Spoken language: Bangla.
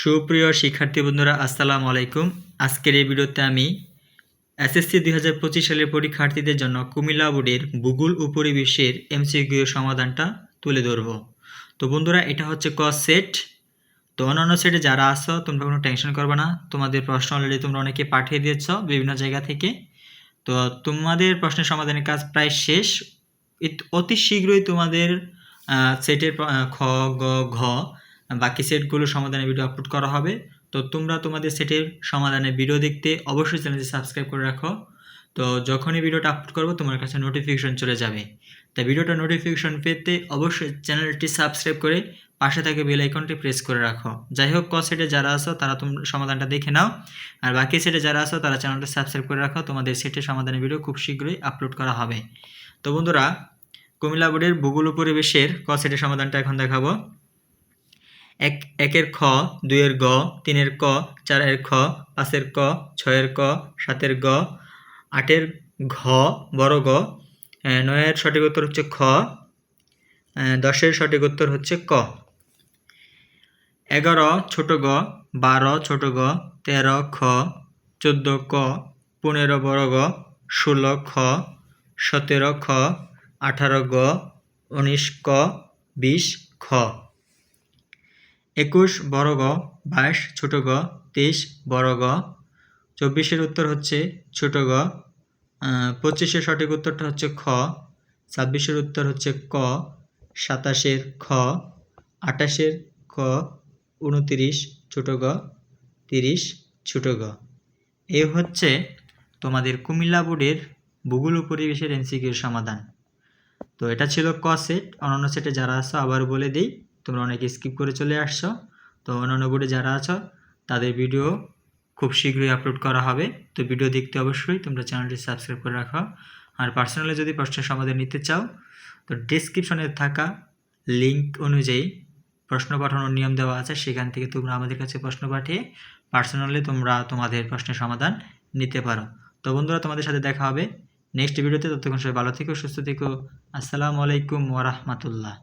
সুপ্রিয় শিক্ষার্থী বন্ধুরা, আসসালামু আলাইকুম। আজকের এই ভিডিওতে আমি এসএসসি দুই হাজার পঁচিশ সালের পরীক্ষার্থীদের জন্য কুমিল্লা বোর্ডের ভূগোল উপরিবেশের এমসিকিউ সমাধানটা তুলে ধরব। তো বন্ধুরা, এটা হচ্ছে ক সেট। তো অন্যান্য সেটে যারা আসো তোমরা কোনো টেনশন করবে না। তোমাদের প্রশ্ন অলরেডি তোমরা অনেকে পাঠিয়ে দিয়েছ বিভিন্ন জায়গা থেকে। তো তোমাদের প্রশ্নের সমাধানের কাজ প্রায় শেষ। অতি শীঘ্রই তোমাদের সেটের খ, গ, ঘ বাকি সেটগুলো সমাধানের ভিডিও আপলোড করা হবে। তো তোমরা তোমাদের সেটের সমাধানের ভিডিও দেখতে অবশ্যই চ্যানেলটি সাবস্ক্রাইব করে রাখো। তো যখনই ভিডিওটা আপলোড করব, তোমার কাছে নোটিফিকেশন চলে যাবে। তাই ভিডিওটা নোটিফিকেশন পেতে অবশ্যই চ্যানেলটি সাবস্ক্রাইব করে পাশে থাকে বেল আইকনটি প্রেস করে রাখো। যাই হোক, ক সেটে যারা আসো তারা তোমরা সমাধানটা দেখে নাও। আর বাকি সেটে যারা আসো তারা চ্যানেলটা সাবস্ক্রাইব করে রাখো। তোমাদের সেটের সমাধানের ভিডিও খুব শীঘ্রই আপলোড করা হবে। তো বন্ধুরা, কুমিল্লা বোর্ডের ভূগোল পরিবেশের ক সেটের সমাধানটা এখন দেখাবো। এক, একের খ, দুইয়ের গ, তিনের ক, চারের খ, পাঁচের ক, ছয়ের ক, সাতের গ, আটের ঘ, বড় গ নয়ের সঠিক উত্তর হচ্ছে খ দশের সঠিক উত্তর হচ্ছে ক। এগারো, ছোট গ, বারো, ছোট গ, তেরো খ, চোদ্দ ক, পনেরো বড় গ, ষোলো খ, সতেরো খ, আঠারো গ, উনিশ ক, বিশ খ। একুশ বড় গ, বাইশ ছোট গ, তেইশ বড় গ। চব্বিশের উত্তর হচ্ছে ছোট গ। পঁচিশের সঠিক উত্তরটা হচ্ছে খ। ছাব্বিশের উত্তর হচ্ছে ক। সাতাশের খ। আটাশের ক। উনতিরিশ ছোট গ। তিরিশ ছোট গ। এ হচ্ছে তোমাদের কুমিল্লা বোর্ডের ভূগোল ও পরিবেশের সমাধান। তো এটা ছিল ক সেট অন্যান্য সেটে যারা আছো আবার বলে দিই। তোমরা অনেকে স্কিপ করে চলে আসছো। তো অন্যান্য বোর্ডে যারা আছো, তাদের ভিডিও খুব শীঘ্রই আপলোড করা হবে। তো ভিডিও দেখতে অবশ্যই তোমরা চ্যানেলটি সাবস্ক্রাইব করে রাখো। আর পার্সোনালি যদি প্রশ্নের সমাধান নিতে চাও, তো ডিসক্রিপশনে থাকা লিঙ্ক অনুযায়ী প্রশ্ন পাঠানোর নিয়ম দেওয়া আছে। সেখান থেকে তোমরা আমাদের কাছে প্রশ্ন পাঠিয়ে পার্সোনালি তোমরা তোমাদের প্রশ্নের সমাধান নিতে পারো। তো বন্ধুরা, তোমাদের সাথে দেখা হবে। নেক্সট ভিডিওতে ততক্ষণ সবাই ভালো থেকো, সুস্থ থেকো। আসসালামু আলাইকুম ওরহমতুল্লাহ